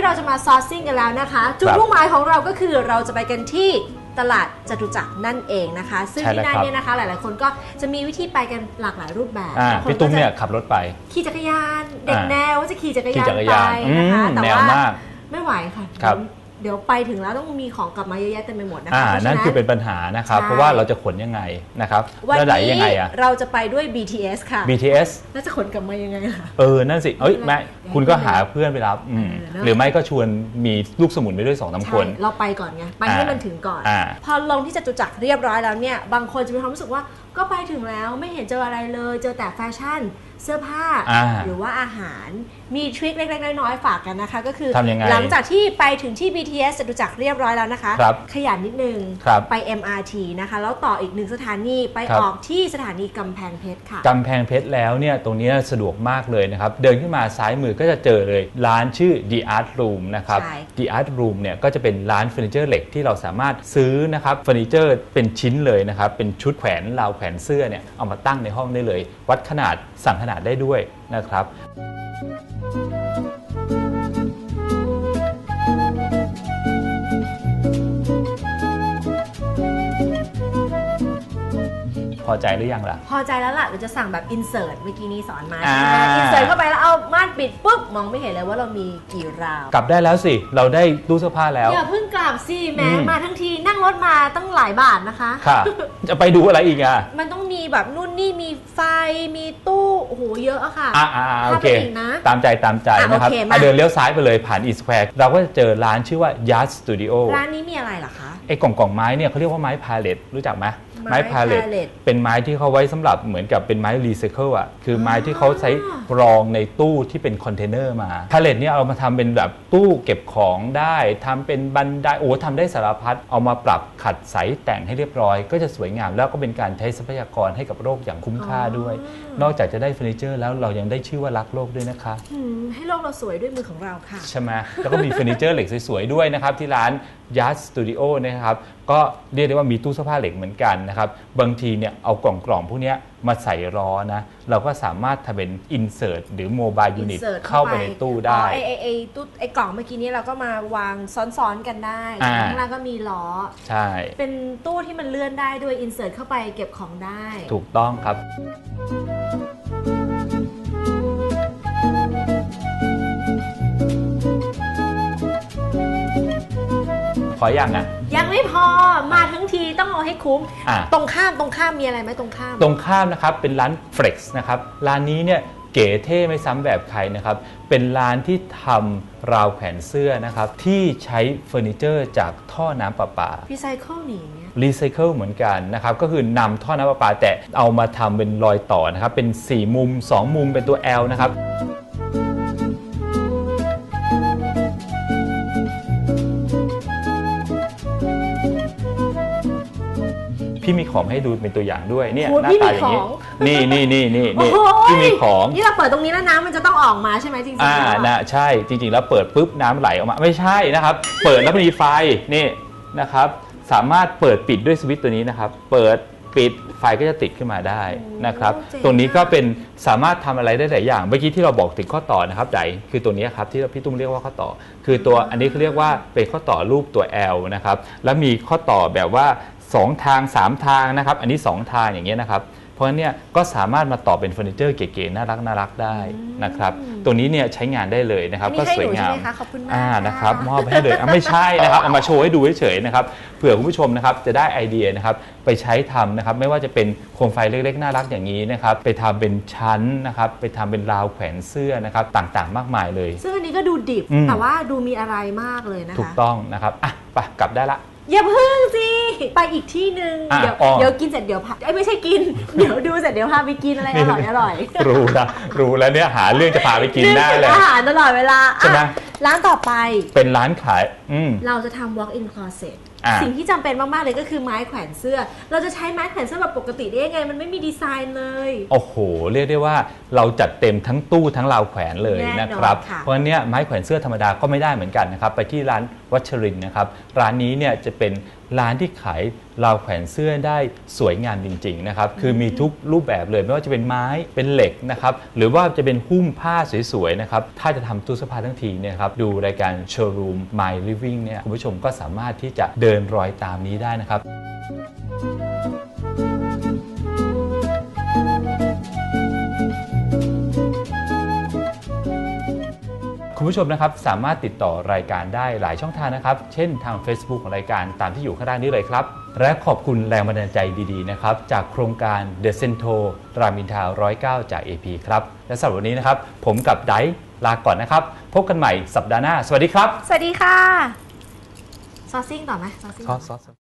ซอร์ซิ่งกันแล้วนะคะ จุดครับมุ่งหมายของเราก็คือเราจะไปกันที่ตลาดจตุจักรนั่นเองนะคะ ซึ่งใช่ที่แล้วนั่นครับเนี่ยนะคะ หลาย ๆ คนก็จะมีวิธีไปกันหลากหลายรูปแบบอ่าบางคนพี่ตุ้มก็จะเนี่ยขับรถไป ขี่จักรยาน เด็กอ่าแนวจะขี่จักรขี่ยานจักรไปยานอืนะคะมแต่แนวว่ามากไม่ไหวค่ะครับ เดี๋ยวไปถึงแล้วต้องมีของกลับมาเยอะแยะเต็มไปหมดนะคะอ่าเพราะฉะ นั่นคือเป็นปัญหานะครับ ใช่ เพราะว่าเราจะขนยังไงนะครับวันแล้วไหนนี้ยังไงอะ เราจะไปด้วย BTS ค่ะ BTS แล้วจะขนกลับมายังไงล่ะ เออ นั่นสิ เอ้ยไม่แม่เป็นไรคุณก็หาเพื่อนไปรับอืมเออเนอะ หรือไม่ก็ชวนมีลูกสมุนไปด้วยสองสามคน ใช่เราไปก่อนไง ไปให้อ่ามัมันถึงก่อน อ่าพอลงที่จตุจักรเรียบร้อยแล้วเนี่ย บางคนจะมีความรู้สึกว่าก็ไปถึงแล้วไม่เห็นเจออะไรเลย เจอแต่แฟชั่น เสื้อผ้าอ่าหรือว่าอาหารมีทริคเล็ก ๆ น้อยๆฝากกันนะคะ ก็คือทำยังไงหลังจากที่ไปถึงที่ BTS จตุจักรเรียบร้อยแล้วนะคะครับขยันนิดนึงครับไป MRT นะคะ แล้วต่ออีกหนึ่งสถานีไปครับออกที่สถานีกำแพงเพชรค่ะกำแพงเพชรแล้วเนี่ยตรงนี้สะดวกมากเลยนะครับ เดินขึ้นมาซ้ายมือก็จะเจอเลยร้านชื่อ The Art Room นะครับใช่ The Art Room เนี่ยก็จะเป็นร้านเฟอร์นิเจอร์เหล็กที่เราสามารถซื้อนะครับเฟอร์นิเจอร์เป็นชิ้นเลยนะครับเป็นชุดแขวนราวแขวนเสื้อเนี่ยเอามาตั้งในห้องได้เลย วัดขนาดสั่งขนาดได้ด้วยนะครับพอใจหรือยังล่ะ พอใจแล้วล่ะเราจะสั่งแบบ insert เมื่อกี้นี้สอนมาอ่าใช่ไหม insert เข้าไปแล้วเอาม่าน ปิดปุ๊บมองไม่เห็นเลยว่าเรามีกี่ราวกลับได้แล้วสิ เราได้ตู้เสื้อผ้าแล้ว อย่าเพิ่งกลับสิแหม้อืม มาทั้งทีนั่งรถมาตั้งหลายบาทนะคะ ค่ะ จะไปดูอะไรอีกอะมันต้องมีแบบนู่นนี่มีไฟมีตู้โอ้โหเยอะอะค่ะ อ่าอ่าโอเค ถ้าไปอีกนะตามใจตามใจอะนะครับโอเคมา อะเดินเลี้ยวซ้ายไปเลยผ่านอีสแควร์เราก็จะเจอร้านชื่อว่า Yard Studio ร้านนี้มีอะไรเหรอคะ ไอ้กล่องกล่องไม้เนี่ยเขาเรียกว่าไม้พาเลตรู้จักไหม ไม้พาเลต palette เป็นไม้ที่เขาไว้สำหรับเหมือนกับเป็นไม้รีไซเคิลอะคือไม้ที่เขาใช้รองในตู้ที่เป็นคอนเทนเนอร์มาพาเลตเนี่ยเอามาทำเป็นแบบตู้เก็บของได้ทำเป็นบันไดโอ้ทำได้สารพัดเอามาปรับขัดใสแต่งให้เรียบร้อย ก็จะสวยงามแล้วก็เป็นการใช้ทรัพยากรให้กับโลกอย่างคุ้มค่าด้วย นอกจากจะได้เฟอร์นิเจอร์แล้วเรายังได้ชื่อว่ารักโลกด้วยนะคะหืมให้โลกเราสวยด้วยมือของเราค่ะใช่ไหมแล้วก็มีเฟอร์นิเจอร์เหล็กสวยๆด้วยนะครับที่ร้าน Yard Studio นะครับก็เรียกได้ว่ามีตู้เสื้อผ้าเหล็กเหมือนกันนะครับบางทีเนี่ยเอากล่องกล่องๆพวกเนี้ยมาใส่ล้อนะเราก็สามารถทำเป็น insert หรือ mobile unit insert เข้าไปในตู้ได้อ๋อไอไอไอตู้ไอกล่องเมื่อกี้นี้เราก็มาวางซ้อนๆกันได้อ่าข้างล่างก็มีล้อใช่เป็นตู้ที่มันเลื่อนได้ด้วย insert เข้าไปเก็บของได้ ถูกต้องครับ พออย่างอะ ยังไม่พอมาทั้งทีต้องเอาให้คุ้ม อะ ตรงข้ามตรงข้ามมีอะไรไหมตรงข้าม ตรงข้ามนะครับเป็นร้าน Flex นะครับร้านนี้เนี่ยเก๋เท่ไม่ซ้ำแบบใครนะครับ เป็นร้านที่ทำราวแขวนเสื้อนะครับ ที่ใช้เฟอร์นิเจอร์จากท่อน้ำประปา รีไซเคิลนี่อย่างเงี้ย รีไซเคิลเหมือนกันนะครับ ก็คือนำท่อน้ำประปาแต่เอามาทำเป็นรอยต่อนะครับ เป็น 4 มุม 2 มุมเป็นตัว L นะครับ พี่มีของให้ดูเป็นตัวอย่างด้วยเนี่ยโอ้ยหน้าพี่ตามีอย่างนี้ของ นี่นี่นี่นี่โอ้นี่โหพี่มีของ นี่เราเปิดตรงนี้แล้วน้ำมันจะต้องออกมาใช่ไหมจริงๆอ่าแล้วนะใช่จริงๆ แล้วเปิดปุ๊บน้ำไหลออกมาไม่ใช่นะครับ เปิดแล้วมันมีไฟนี่นะครับ สามารถเปิดปิดด้วยสวิตช์ตัวนี้นะครับ เปิดปิดไฟก็จะติดขึ้นมาได้นะครับ ตรงนี้ก็เป็นสามารถทำอะไรได้หลายอย่างเมื่อกี้ที่เราบอกถึงข้อต่อนะครับใดคือตัวนี้ครับที่พี่ตุ้มเรียกว่าข้อต่อ คือตัวอันนี้เขาเรียกว่าเป็นข้อต่อรูปตัว L นะครับแล้วมีข้อต่อแบบว่า 2 ทาง 3 ทางนะครับ อันนี้ 2 ทางอย่างเงี้ยนะครับ เพราะฉะนั้นเนี่ยก็สามารถมาต่อเป็นเฟอร์นิเจอร์เก๋ๆน่ารักน่ารักได้นะครับ ตัวนี้เนี่ยใช้งานได้เลยนะครับอันก็นี้ให้สวยหนูงาใช่มไหมคะขอบคุณมากอ่าค่ะนะครับมอบให้เลยอะไม่ใช่นะครับเอามาโชว์ให้ดูเฉยๆนะครับเผื่อคุณผู้ชมนะครับจะได้ไอเดียนะครับไปใช้ทำนะครับไม่ว่าจะเป็นโคมไฟเล็กๆน่ารักอย่างนี้นะครับไปทำเป็นชั้นนะครับไปทำเป็นราวแขวนเสื้อนะครับต่างๆ มากมายเลย ซึ่งอันนี้ก็ดูดิบอืมแต่ว่าดูมีอะไรมากเลยนะคะถูกต้องนะครับอะไปกลับได้ละ อย่าพึ่งสิไปอีกที่หนึ่งอะเดี๋ยวอ๋อ เดี๋ยวกินเสร็จเดี๋ยวพาเอ้ยไม่ใช่กิน เดี๋ยวดูเสร็จเดี๋ยวพาไปกินอะไรอร่อยอร่อยรู้นะรู้แล้วเนี่ยหาเรื่องจะพาไปกินได้เลยนึกถึงอาหารตลอดเวลาใช่ไหม อะร้านต่อไปเป็นร้านขาย อืม เราจะทำ walk in closet อ่า สิ่งที่จำเป็นมาก ๆ เลยก็คือไม้แขวนเสื้อ เราจะใช้ไม้แขวนเสื้อแบบปกติได้ยังไง มันไม่มีดีไซน์เลย โอ้โห เรียกได้ว่าเราจัดเต็มทั้งตู้ทั้งราวแขวนเลยแน่นอนนะครับค่ะเพราะฉะนั้นเนี่ยไม้แขวนเสื้อธรรมดาก็ไม่ได้เหมือนกันนะครับ ไปที่ร้านวัชรินทร์นะครับ ร้านนี้เนี่ยจะเป็น ร้านที่ขายราวแขวนเสื้อได้สวยงามจริงๆนะครับคือมีทุกรูปแบบเลยไม่ว่าจะเป็นไม้เป็นเหล็กนะครับหรือว่าจะเป็นหุ้มผ้าสวยๆนะครับถ้าจะทำตู้เสื้อผ้าทั้งทีเนี่ยครับดูรายการ Showroom My Living เนี่ยคุณผู้ชมก็สามารถที่จะเดินรอยตามนี้ได้นะครับ ผู้ชมนะครับสามารถติดต่อรายการได้หลายช่องทางนะครับ เช่นทาง Facebook ของรายการตามที่อยู่ข้างล่างนี้เลยครับ และขอบคุณแรงบันดาลใจดีๆนะครับจากโครงการ The Cento รามอินทรา109 จาก AP ครับ และสำหรับวันนี้นะครับ ผมกับไดซ์ลาก่อนนะครับ พบกันใหม่สัปดาห์หน้า สวัสดีครับ สวัสดีค่ะ ซอสซิ่งต่อไหมซอสซิ่ง ซอสซอส